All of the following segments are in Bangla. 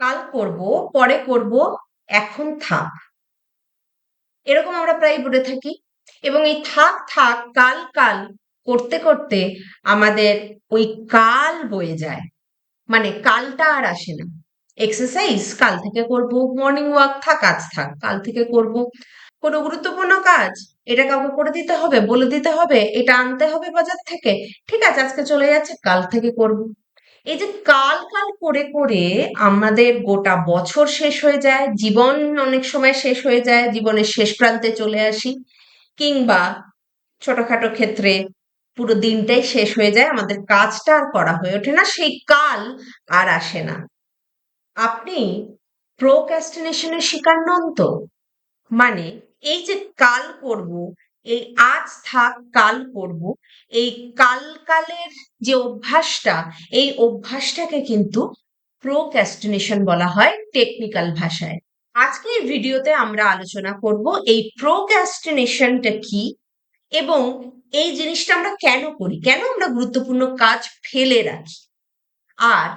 কাল করব, পরে করব, এখন থাক। এরকম আমরা প্রায় বলে থাকি। এবং এই থাক থাক, কাল কাল করতে করতে আমাদের ওই কাল বয়ে যায়। মানে কালটা আর আসে না। এক্সারসাইজ কাল থেকে করব মর্নিং ওয়াক থাক, আজ থাক, কাল থেকে করব। কোনো গুরুত্বপূর্ণ কাজ, এটা কাউকে করে দিতে হবে, বলে দিতে হবে, এটা আনতে হবে বাজার থেকে। ঠিক আছে, আজকে চলে যাচ্ছে, কাল থেকে করব। এই যে কাল কাল করে করে আমাদের গোটা বছর শেষ হয়ে যায়, জীবন অনেক সময় শেষ হয়ে যায়, জীবনের শেষ প্রান্তে চলে আসি, কিংবা ছোটখাটো ক্ষেত্রে পুরো দিনটাই শেষ হয়ে যায়, আমাদের কাজটা আর করা হয়ে ওঠে না, সেই কাল আর আসে না। আপনি প্রোক্যাস্টিনেশনের শিকার নন তো? মানে এই যে কাল করব এই আজ থাক, কাল করব। এই কাল, কালের যে অভ্যাসটা, এই অভ্যাসটাকে কিন্তু প্রোক্যাস্টিনেশন বলা হয় টেকনিক্যাল ভাষায়। আজকে ভিডিওতে আমরা আলোচনা করব এই প্রোক্যাস্টিনেশনটা কি এবং এই জিনিসটা আমরা কেন করি? কেন আমরা গুরুত্বপূর্ণ কাজ ফেলে রাখি? আর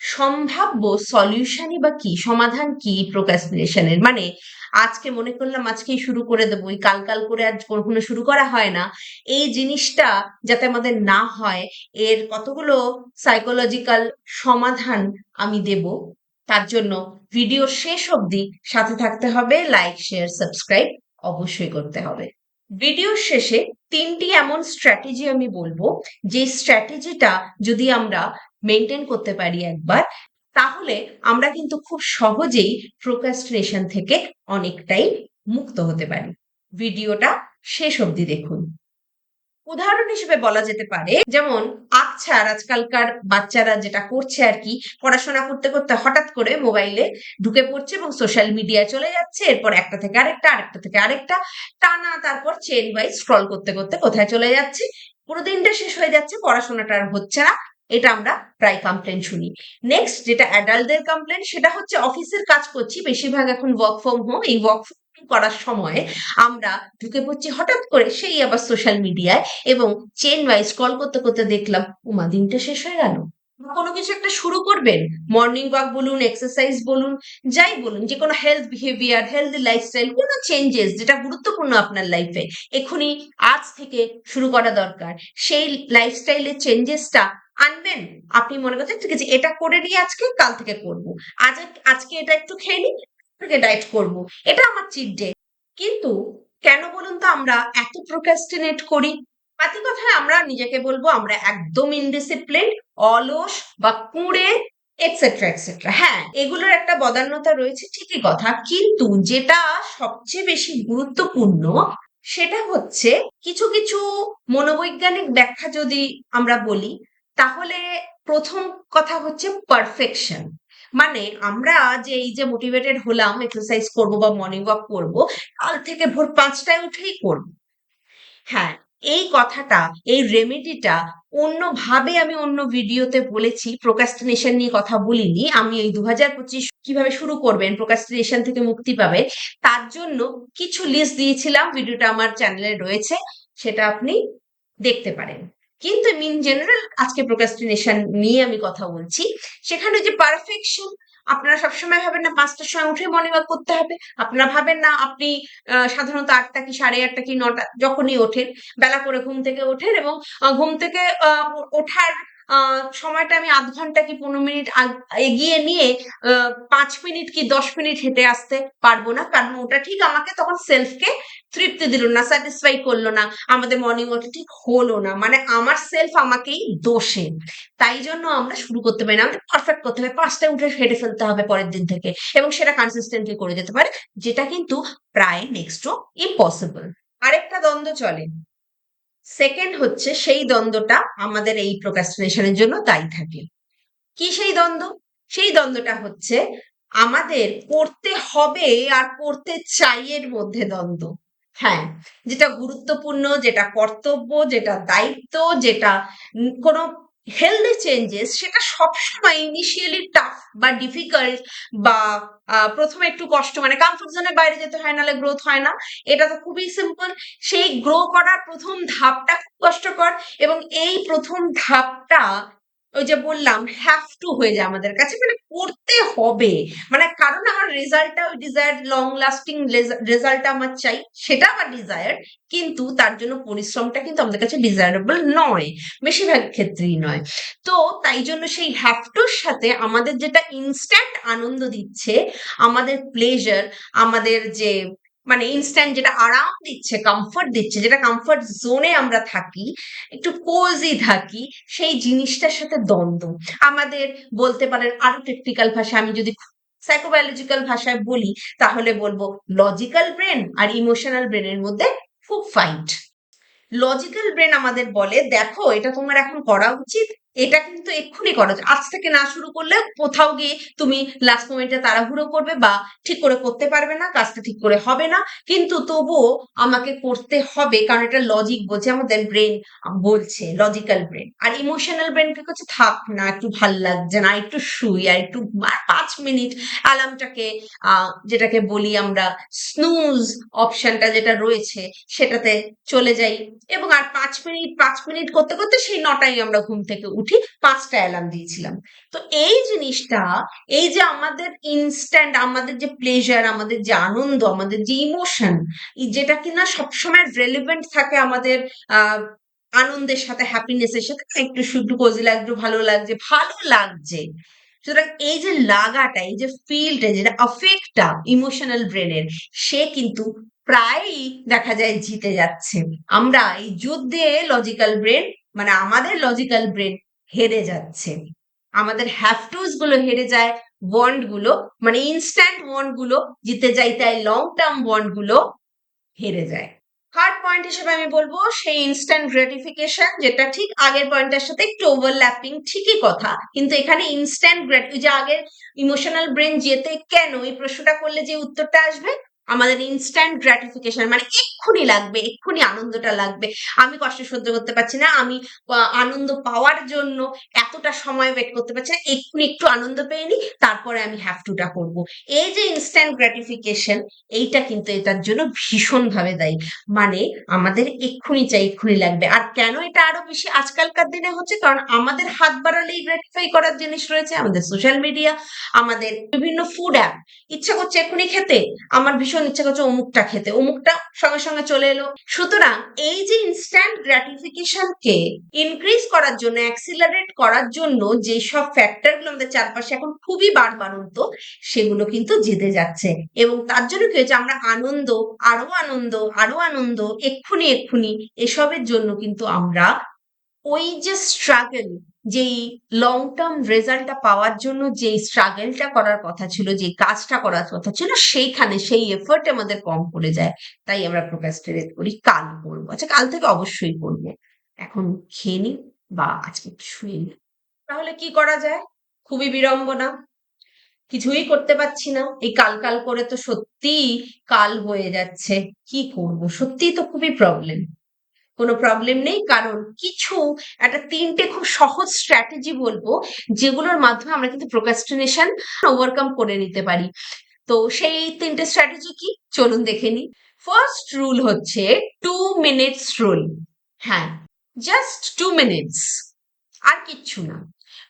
সম্ভাব্য সলিউশনই বা কি? সমাধান কি প্রোক্রাস্টিনেশনের মানে আজকে মনে করলাম আজকেই শুরু করে দেবো ওই কাল কাল করে আজ কখনো শুরু করা হয় না। এই জিনিসটা যাতে আমাদের না হয়, এর কতগুলো সাইকোলজিক্যাল সমাধান আমি দেব, তার জন্য ভিডিও শেষ অবধি সাথে থাকতে হবে লাইক শেয়ার সাবস্ক্রাইব অবশ্যই করতে হবে। ভিডিওর শেষে তিনটি এমন স্ট্র্যাটেজি আমি বলব, যে স্ট্র্যাটেজিটা যদি আমরা মেনটেন করতে পারি একবার তাহলে আমরা কিন্তু খুব সহজেই প্রোকাস্ট্রেশন থেকে অনেকটাই মুক্ত হতে পারি। ভিডিওটা শেষ অবধি দেখুন। উদাহরণ হিসেবে বলা যেতে পারে, যেমন, আচ্ছার আজকালকার বাচ্চারা যেটা করছে আর কি, পড়াশোনা করতে করতে হঠাৎ করে মোবাইলে ঢুকে পড়ছে এবং সোশ্যাল মিডিয়ায় চলে যাচ্ছে, এরপর একটা থেকে আরেকটা আরেকটা থেকে আরেকটা, টানা তারপর চেন ওয়াইজ স্ক্রল করতে করতে কোথায় চলে যাচ্ছে? পুরো দিনটা শেষ হয়ে যাচ্ছে, পড়াশোনাটা আর হচ্ছে না। এটা আমরা প্রায় কমপ্লেন শুনি। নেক্সট যেটা অ্যাডাল্টদের কমপ্লেন সেটা হচ্ছে অফিসের কাজ করছি, বেশিরভাগ এখন ওয়ার্ক ফ্রম হোম এই ওয়ার্ক করার সময় আমরা ঢুকে পড়ছি হঠাৎ করে সেই আবার সোশ্যাল মিডিয়ায় এবং চেন ওয়াইজ কল করতে করতে দেখলাম, উমা, দিনটা শেষ হয়ে গেল। কোনো কিছু একটা শুরু করবেন? মর্নিং ওয়াক বলুন এক্সারসাইজ বলুন, যাই বলুন, যে কোনো হেলথ বিহেভিয়ার হেলদি লাইফস্টাইল কোনো চেঞ্জেস যেটা গুরুত্বপূর্ণ আপনার লাইফে এক্ষুনি আজ থেকে শুরু করা দরকার। সেই লাইফস্টাইলের চেঞ্জেসটা আনবেন। আপনি মনে করছেন, ঠিক আছে, এটা করে নিয়ে আজকে, কাল থেকে করব। আজ আজকে এটা একটু খেয়ে নিই থেকে ডায়েট করব। এটা আমার চিট ডে কিন্তু কেন বলুন তো আমরা এত প্রোক্রাস্টিনেট করি? পাতি কথায় আমরা নিজেকে বলব, আমরা একদম ইনডিসিপ্লিন অলস বা কুঁড়ে এটসেট্রা এটসেট্রা হ্যাঁ এগুলোর একটা বদান্যতা রয়েছে, ঠিকই কথা। কিন্তু যেটা সবচেয়ে বেশি গুরুত্বপূর্ণ, সেটা হচ্ছে কিছু কিছু মনোবৈজ্ঞানিক ব্যাখ্যা যদি আমরা বলি তাহলে প্রথম কথা হচ্ছে পারফেকশন মানে আমরা যে এই যে মোটিভেটেড হলাম এক্সারসাইজ করব বা মর্নিং ওয়াক করব, কাল থেকে ভোর পাঁচটায় উঠেই করব। হ্যাঁ এই কথাটা, এই রেমেডিটা অন্যভাবে আমি অন্য ভিডিওতে বলেছি প্রোকাস্টিনেশন নিয়ে কথা বলিনি। আমি এই দু পঁচিশ কীভাবে শুরু করবেন প্রোকাস্টিনেশন থেকে মুক্তি পাবে, তার জন্য কিছু লিস্ট দিয়েছিলাম, ভিডিওটা আমার চ্যানেলে রয়েছে, সেটা আপনি দেখতে পারেন। কিন্তু ইন জেনারেল আজকে প্রোকাস্টিনেশন নিয়ে আমি কথা বলছি। সেখানে যে পারফেকশন আপনারা সবসময় ভাবেন না পাঁচটার সময় উঠে মর্নিং ওয়াক করতে হবে। আপনারা ভাবেন না আপনি সাধারণত আটটা কি সাড়ে আটটা কি নটা যখনই ওঠেন, বেলা করে ঘুম থেকে ওঠেন এবং ঘুম থেকে ওঠার সময়টা আমি আধ ঘণ্টা কি পনেরো মিনিট এগিয়ে নিয়ে পাঁচ মিনিট কি দশ মিনিট হেঁটে আসতে পারব না। কারণ ওটা ঠিক আমাকে তখন সেলফকে তৃপ্তি দিল না স্যাটিসফাই করল না। আমাদের মর্নিং ওয়াকটা ঠিক হলো না। মানে আমার সেলফ আমাকেই দোষে। তাই জন্য আমরা শুরু করতে পারি না। আমাদের পারফেক্ট করতে হবে। পাঁচটায় উঠে হেঁটে ফেলতে হবে পরের দিন থেকে। এবং সেটা কনসিস্টেন্টলি করে যেতে পারে। যেটা কিন্তু প্রায় নেক্সটও ইম্পসিবল আরেকটা দ্বন্দ্ব চলে। সেকেন্ড হচ্ছে সেই দ্বন্দ্বটা আমাদের এই প্রোকাস্টিনেশনের জন্য দায়ী থাকে। কি সেই দ্বন্দ্ব? সেই দ্বন্দ্বটা হচ্ছে আমাদের করতে হবে আর করতে চাই এর মধ্যে দ্বন্দ্ব। হ্যাঁ যেটা গুরুত্বপূর্ণ, যেটা কর্তব্য, যেটা দায়িত্ব, যেটা কোনো হেলদি চেঞ্জেস সেটা সবসময় ইনিশিয়ালি টাফ বা ডিফিকাল্ট বা প্রথমে একটু কষ্ট মানে কমফোর্ট জোনের বাইরে যেতে হয়, নাহলে গ্রোথ হয় না। এটা তো খুবই সিম্পল সেই গ্রো করার প্রথম ধাপটা খুব কষ্টকর এবং এই প্রথম ধাপটা ওই যে বললাম হ্যাভ টু হয়ে যায় আমাদের কাছে মানে করতে হবে। মানে কারণ আমার রেজাল্টটা ওই ডিজায়ার্ড লং লাস্টিং রেজাল্টটা আমার চাই, সেটা আমার ডিজায়ার কিন্তু তার জন্য পরিশ্রমটা কিন্তু আমাদের কাছে ডিজায়ারেবল নয়, বেশিরভাগ ক্ষেত্রেই নয়। তো তাই জন্য সেই হ্যাভ টুর সাথে আমাদের যেটা ইনস্ট্যান্ট আনন্দ দিচ্ছে, আমাদের প্লেজার আমাদের যে মানে ইনস্ট্যান্ট যেটা আরাম দিচ্ছে কমফর্ট দিচ্ছে, যেটা কমফর্ট জোনে আমরা থাকি, একটু কোজি থাকি, সেই জিনিসটার সাথে দ্বন্দ্ব। আমাদের বলতে পারেন আরও টেকনিক্যাল ভাষা আমি যদি সাইকোবায়োলজিক্যাল ভাষায় বলি, তাহলে বলব লজিক্যাল ব্রেন আর ইমোশনাল ব্রেনের মধ্যে খুব ফাইট লজিক্যাল ব্রেন আমাদের বলে, দেখো, এটা তোমার এখন করা উচিত এটা কিন্তু এক্ষুনি করা। আজ থেকে না শুরু করলে কোথাও গিয়ে তুমি লাস্ট মোমেন্টে তাড়াহুড়ো করবে বা ঠিক করে করতে পারবে না, কাজটা ঠিক করে হবে না। কিন্তু তবুও আমাকে করতে হবে, কারণ এটা লজিক বলছে, আমাদের ব্রেন বলছে লজিক্যাল ব্রেন আর ইমোশনাল ব্রেন কি করছে থাক না, একটু ভালো লাগছে না, একটু শুই আর একটু পাঁচ মিনিট অ্যালার্মটাকে যেটাকে বলি আমরা স্নুজ অপশনটা যেটা রয়েছে, সেটাতে চলে যাই। এবং আর পাঁচ মিনিট পাঁচ মিনিট করতে করতে সেই নটাই আমরা ঘুম থেকে উঠি। পাঁচটা অ্যালার্ম দিয়েছিলাম। তো এই জিনিসটা, এই যে আমাদের ইনস্ট্যান্ট আমাদের যে প্লেজার আমাদের যে আনন্দ, আমাদের যে ইমোশন যেটা কিনা সবসময় রেলিভেন্ট থাকে আমাদের আনন্দের সাথে হ্যাপিনেসের সাথে একটু শুধু কোজি লাগছে, ভালো লাগছে ভালো লাগছে। সুতরাং এই যে লাগাটা, এই যে ফিলটা যেটা আফেক্টটা ইমোশনাল ব্রেনের সে কিন্তু প্রায়ই দেখা যায় জিতে যাচ্ছে। আমরা এই যুদ্ধে লজিক্যাল ব্রেন মানে আমাদের লজিক্যাল ব্রেন হেরে যাচ্ছে। আমাদের হ্যাভটুসগুলো হেরে যায় বন্ডগুলো মানে ইনস্ট্যান্ট বন্ডগুলো, জিতে যায় তাই লং টার্ম বন্ডগুলো হেরে যায়। থার্ড পয়েন্ট হিসেবে আমি বলব, সেই ইনস্ট্যান্ট গ্র্যাটিফিকেশন যেটা ঠিক আগের পয়েন্টের সাথে একটু ওভারল্যাপিং ঠিকই কথা। কিন্তু এখানে ইনস্ট্যান্ট গ্র্যাট যে আগের ইমোশনাল ব্রেন যেতে কেন? এই প্রশ্নটা করলে যে উত্তরটা আসবে আমাদের ইনস্ট্যান্ট গ্র্যাটিফিকেশন মানে এক্ষুনি লাগবে, এক্ষুনি আনন্দটা লাগবে। আমি কষ্ট সহ্য করতে পারছি না, আমি আনন্দ পাওয়ার জন্য এতটা সময় ওয়েট করতে পারছি না, এক্ষুনি একটু আনন্দ পেয়ে নি তারপরে আমি হ্যাভ টুটা করব। এই যে ইনস্ট্যান্ট গ্র্যাটিফিকেশন এইটা কিন্তু এটার জন্য ভীষণভাবে দায়ী। মানে আমাদের এক্ষুনি চাই, এক্ষুনি লাগবে। আর কেন এটা আরও বেশি আজকালকার দিনে হচ্ছে? কারণ আমাদের হাত বাড়ালেই গ্র্যাটিফাই করার জিনিস রয়েছে, আমাদের সোশ্যাল মিডিয়া আমাদের বিভিন্ন ফুড অ্যাপ ইচ্ছা করছে এক্ষুনি খেতে, আমার ভীষণ ইচ্ছা করছে অমুকটা খেতে, অমুকটা সঙ্গে সঙ্গে চলে এলো। সুতরাং এই যে ইনস্ট্যান্ট গ্র্যাটিফিকেশনকে ইনক্রিজ করার জন্য অ্যাক্সিলারেট করার জন্য যে সব ফ্যাক্টরগুলো আমাদের চারপাশে এখন খুবই বাড়বাড়ন্ত, সেগুলো কিন্তু জিতে যাচ্ছে। এবং তার জন্য কি হয়েছে, আমরা আনন্দ, আরও আনন্দ আরও আনন্দ, এক্ষুনি এক্ষুনি এসবের জন্য কিন্তু আমরা ওই যে স্ট্রাগল যেই লং টার্ম রেজাল্টটা পাওয়ার জন্য যেই স্ট্রাগলটা করার কথা ছিল যে কাজটা করার কথা ছিল, সেইখানে সেই এফোর্ট আমাদের কম পড়ে যায়। তাই আমরা প্রোকাস্টিনেট করি, কাল করব আচ্ছা কাল থেকে অবশ্যই করব এখন খেয়ে নি বা আজকে শুয়ে নি তাহলে কি করা যায়? খুবই বিড়ম্বনা। কিছুই করতে পারছি না। এই কাল কাল করে তো সত্যি কাল হয়ে যাচ্ছে। কি করব? সত্যিই তো খুবই প্রবলেম কোনো প্রবলেম নেই। কারণ কিছু, একটা তিনটে খুব সহজ স্ট্র্যাটেজি বলব, যেগুলোর মাধ্যমে আমরা কিন্তু প্রোকাস্টিনেশন ওভারকাম করে নিতে পারি। তো সেই তিনটে স্ট্র্যাটেজি কি? চলুন দেখে নিই। ফার্স্ট রুল হচ্ছে টু মিনিটস রুল হ্যাঁ জাস্ট টু মিনিটস আর কিচ্ছু না।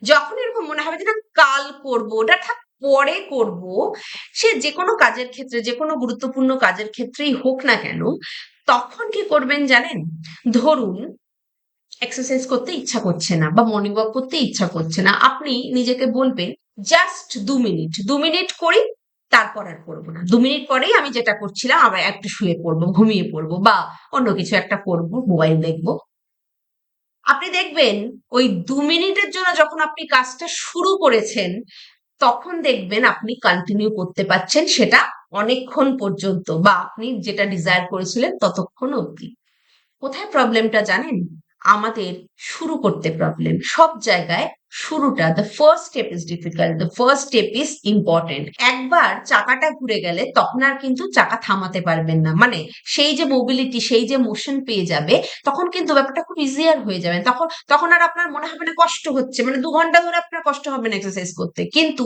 যখন এরকম মনে হবে যে না, কাল করব, ওটা থাক, পরে করব, সে যে কোনো কাজের ক্ষেত্রে যে কোনো গুরুত্বপূর্ণ কাজের ক্ষেত্রেই হোক না কেন তখন কি করবেন জানেন? ধরুন এক্সারসাইজ করতে ইচ্ছা করছে না বা মর্নিং ওয়াক করতে ইচ্ছা করছে না, আপনি নিজেকে বলবেন জাস্ট দু মিনিট দু মিনিট করি, তারপর আর করব না। দু মিনিট পরেই আমি যেটা করছিলাম, আবার একটু শুয়ে পড়ব, ঘুমিয়ে পড়ব বা অন্য কিছু একটা করব মোবাইল দেখব। আপনি দেখবেন, ওই দু মিনিটের জন্য যখন আপনি কাজটা শুরু করেছেন, তখন দেখবেন আপনি কন্টিনিউ করতে পারছেন সেটা অনেকক্ষণ পর্যন্ত বা আপনি যেটা ডিজায়ার করেছিলেন ততক্ষণ অব্দি কোথায় প্রবলেমটা জানেন? আমাদের শুরু করতে প্রবলেম সব জায়গায় শুরুটা the first step is difficult the first step is important একবার চাকাটা ঘুরে গেলে তখন আর কিন্তু চাকা থামাতে পারবেন না। মানে সেই যে মোবিলিটি সেই যে মোশন পেয়ে যাবে, তখন কিন্তু ব্যাপারটা খুব ইজিয়ার হয়ে যাবে। তখন তখন আর আপনার মনে হবে না কষ্ট হচ্ছে। মানে দু ঘণ্টা ধরে আপনার কষ্ট হবে না এক্সারসাইজ করতে। কিন্তু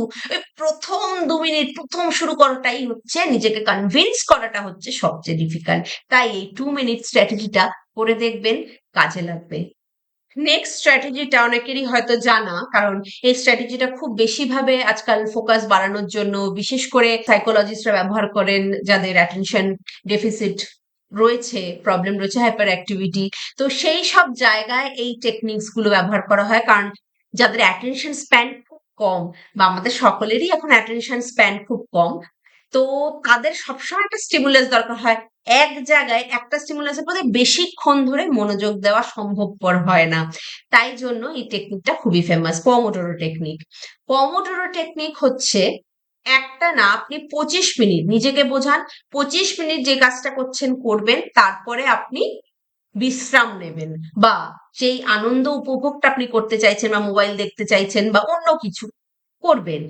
প্রথম দু মিনিট, প্রথম শুরু করাটাই হচ্ছে, নিজেকে কনভিন্স করাটা হচ্ছে সবচেয়ে ডিফিকাল্ট তাই এই টু মিনিট স্ট্র্যাটেজিটা করে দেখবেন, কাজে লাগবে। নেক্সট স্ট্র্যাটেজিটা অনেকেরই হয়তো জানা, কারণ এই স্ট্র্যাটেজিটা খুব বেশিভাবে আজকাল ফোকাস বাড়ানোর জন্য বিশেষ করে সাইকোলজিস্টরা ব্যবহার করেন যাদের অ্যাটেনশন ডেফিসিট রয়েছে প্রবলেম রয়েছে হাইপার অ্যাক্টিভিটি তো সেই সব জায়গায় এই টেকনিক্সগুলো ব্যবহার করা হয়, কারণ যাদের অ্যাটেনশন স্প্যান খুব কম বা আমাদের সকলেরই এখন অ্যাটেনশন স্প্যান খুব কম তো তাদের সবসময় একটা স্টিমুলাস দরকার হয়। এক জায়গায় একটা স্টিমুলাসের প্রতি বেশিক্ষণ ধরে মনোযোগ দেওয়া সম্ভবপর হয় না। তাই জন্য এই টেকনিকটা খুবই famous pomodoro technique pomodoro technique হচ্ছে একটা না, আপনি পঁচিশ মিনিট নিজেকে বোঝান, পঁচিশ মিনিট যে কাজটা করছেন, করবেন, তারপরে আপনি বিশ্রাম নেবেন বা সেই আনন্দ উপভোগটা আপনি করতে চাইছেন বা মোবাইল দেখতে চাইছেন বা অন্য কিছু করবেন।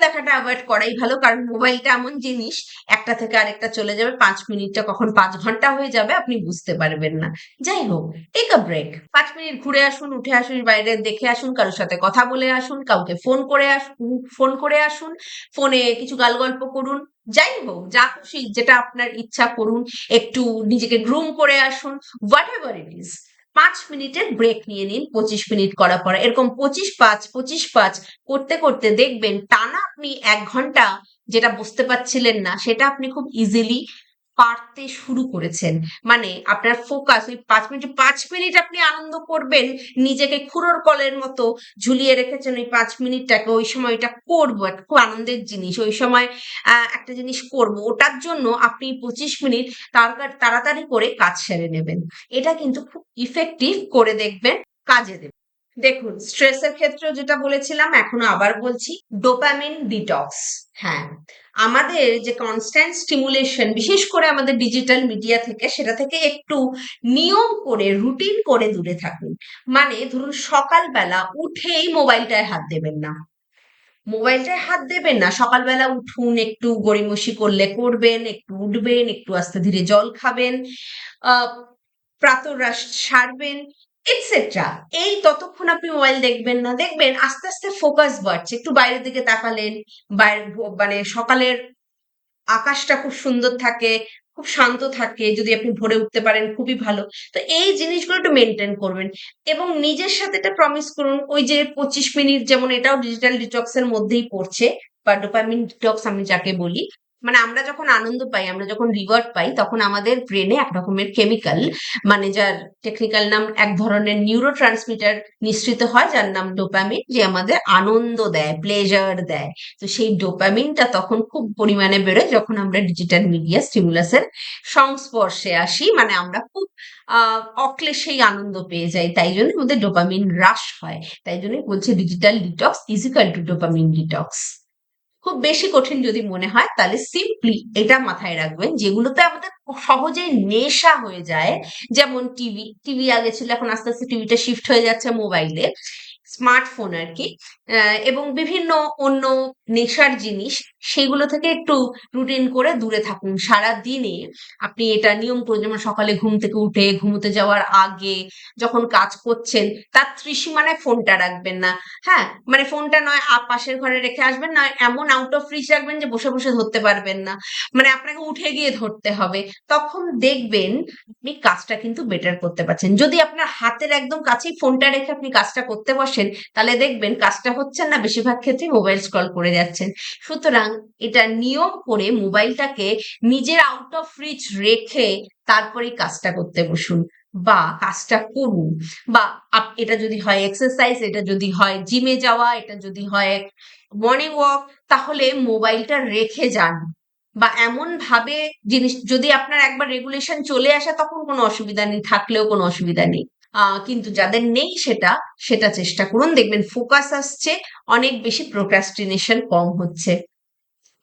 দেখাটা অ্যাভয়েড করাই ভালো, কারণ মোবাইলটা এমন জিনিস, একটা থেকে আরেকটা চলে যাবে, পাঁচ মিনিটটা কখন পাঁচ ঘণ্টা হয়ে যাবে আপনি বুঝতে পারবেন না। যাই হোক টেক আ ব্রেক পাঁচ মিনিট ঘুরে আসুন, উঠে আসুন, বাইরে দেখে আসুন, কারোর সাথে কথা বলে আসুন, কাউকে ফোন করে আসুন ফোন করে আসুন ফোনে কিছু গাল গল্প করুন, যাই হোক, যা খুশি, যেটা আপনার ইচ্ছা করুন, একটু নিজেকে গ্রুম করে আসুন হোয়াট এভার ইট ইজ পাঁচ মিনিটের ব্রেক নিয়ে নিন, পঁচিশ মিনিট করার পরে। এরকম পঁচিশ পাঁচ পঁচিশ পাঁচ করতে করতে দেখবেন টানা আপনি এক ঘণ্টা যেটা বুঝতে পারছিলেন না, সেটা আপনি খুব ইজিলি পারতে শুরু করেছেন। মানে আপনার ফোকাস ওই পাঁচ মিনিট পাঁচ মিনিট আপনি আনন্দ করবেন, নিজেকে খুঁড়োর কলের মতো ঝুলিয়ে রেখেছেন ওই পাঁচ মিনিটটাকে, ওই সময় ওইটা করব, একটা খুব আনন্দের জিনিস, ওই সময় একটা জিনিস করব, ওটার জন্য আপনি পঁচিশ মিনিট তাড়াতাড়ি তাড়াতাড়ি করে কাজ সেরে নেবেন। এটা কিন্তু খুব ইফেক্টিভ করে দেখবেন, কাজে দেবে দেখুন স্ট্রেসের ক্ষেত্রেও যেটা বলেছিলাম, এখনও আবার বলছি ডোপামিন ডিটক্স হ্যাঁ। আমাদের যে কনস্ট্যান্ট স্টিমুলেশন বিশেষ করে আমাদের ডিজিটাল মিডিয়া থেকে, সেটা থেকে একটু নিয়ম করে রুটিন করে দূরে থাকুন। মানে ধরুন, সকালবেলা উঠেই মোবাইলটায় হাত দেবেন না। মোবাইলটায় হাত দেবেন না, সকালবেলা উঠুন, একটু গড়িমসি করলে করবেন, একটু উঠবেন, একটু আস্তে ধীরে জল খাবেন, আহ, প্রাতরাশ সারবেন এটসেট্রা এই ততক্ষণ আপনি মোবাইল দেখবেন না। দেখবেন আস্তে আস্তে ফোকাস বাড়ছে। একটু বাইরের দিকে তাকালেন, বাইরে মানে সকালের আকাশটা খুব সুন্দর থাকে, খুব শান্ত থাকে, যদি আপনি ভরে উঠতে পারেন খুবই ভালো। তো এই জিনিসগুলো একটু মেনটেন করবেন। এবং নিজের সাথে এটা প্রমিস করুন, ওই যে পঁচিশ মিনিট যেমন এটাও ডিজিটাল ডিটক্স এর মধ্যেই পড়ছে, বা ডোপামিন ডিটক্স আমি যাকে বলি মানে আমরা যখন আনন্দ পাই, আমরা যখন রিওয়ার্ড পাই, তখন আমাদের ব্রেনে এক রকমের কেমিক্যাল মানে যার টেকনিক্যাল নাম এক ধরনের নিউরো ট্রান্সমিটার নিঃসৃত হয়, যার নাম ডোপামিন যে আমাদের আনন্দ দেয় প্লেজার দেয়। তো সেই ডোপামিনটা তখন খুব পরিমাণে বেড়ে যখন আমরা ডিজিটাল মিডিয়া স্টিমুলাসের সংস্পর্শে আসি। মানে আমরা খুব অক্লেশেই আনন্দ পেয়ে যাই, তাই জন্য আমাদের ডোপামিন হ্রাস হয়। তাই জন্যই বলছে digital detox is equal to dopamine detox খুব বেশি কঠিন যদি মনে হয়, তাহলে সিম্পলি এটা মাথায় রাখবেন, যেগুলোতে আমাদের সহজে নেশা হয়ে যায়। যেমন টিভি টিভি আগে ছিল, এখন আস্তে আস্তে টিভিটা শিফট হয়ে যাচ্ছে মোবাইলে। স্মার্টফোন আর কি। এবং বিভিন্ন অন্য নেশার জিনিস সেগুলো থেকে একটু রুটিন করে দূরে থাকুন। সারা দিনে আপনি এটা নিয়ম করে, যেমন সকালে ঘুম থেকে উঠে, ঘুমোতে যাওয়ার আগে যখন কাজ করছেন, তার ত্রিসীমানায় ফোনটা রাখবেন না। হ্যাঁ মানে ফোনটা নয় পাশের ঘরে রেখে আসবেন নয় এমন আউট অফ রিচ রাখবেন যে বসে বসে ধরতে পারবেন না। মানে আপনাকে উঠে গিয়ে ধরতে হবে। তখন দেখবেন আপনি কাজটা কিন্তু বেটার করতে পারছেন। যদি আপনার হাতের একদম কাছেই ফোনটা রেখে আপনি কাজটা করতে বসেন, তাহলে দেখবেন কাজটা হচ্ছে না, বেশিরভাগ ক্ষেত্রে মোবাইল স্ক্রল করে যাচ্ছেন। সুতরাং এটা নিয়ম করে মোবাইলটাকে নিজের আউট অফ রিচ রেখে তারপরে কাজটা করতে বসুন বা কাজটা করুন। বা এটা যদি হয় এক্সারসাইজ এটা যদি হয় জিমে যাওয়া, এটা যদি হয় মর্নিং ওয়াক তাহলে মোবাইলটা রেখে যান। বা এমন ভাবে জিনিস, যদি আপনার একবার রেগুলেশন চলে আসে, তখন কোনো অসুবিধা নেই, থাকলেও কোনো অসুবিধা নেই। কিন্তু যাদের নেই সেটা সেটা চেষ্টা করুন। দেখবেন ফোকাস আসছে, অনেক বেশি প্রোক্রাস্টিনেশন কম হচ্ছে।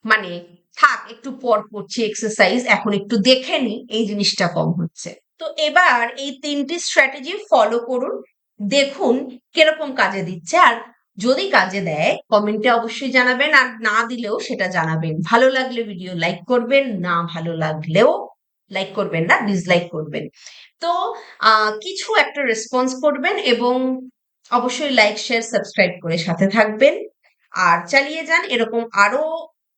মানে থাক, একটু পর করছি এক্সারসাইজ এখন একটু দেখে নি, এই জিনিসটা কম হচ্ছে। তো এবার এই তিনটি স্ট্র্যাটেজি ফলো করুন, দেখুন কীরকম কাজে দিচ্ছে। আর যদি কাজে দেয় কমেন্টে অবশ্যই জানাবেন, আর না দিলেও সেটা জানাবেন। ভালো লাগলে ভিডিও লাইক করবেন, না ভালো লাগলেও লাইক করবেন না ডিসলাইক করবেন। তো কিছু একটা রেসপন্স করবেন এবং অবশ্যই লাইক শেয়ার সাবস্ক্রাইব করে সাথে থাকবেন। আর চালিয়ে যান এরকম আরও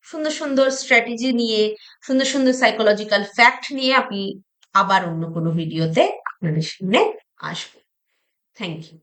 সুন্দর সুন্দর স্ট্র্যাটেজি নিয়ে, সুন্দর সুন্দর সাইকোলজিক্যাল ফ্যাক্ট নিয়ে আমি আবার অন্য কোনো ভিডিওতে আপনাদের সামনে আসব। Thank you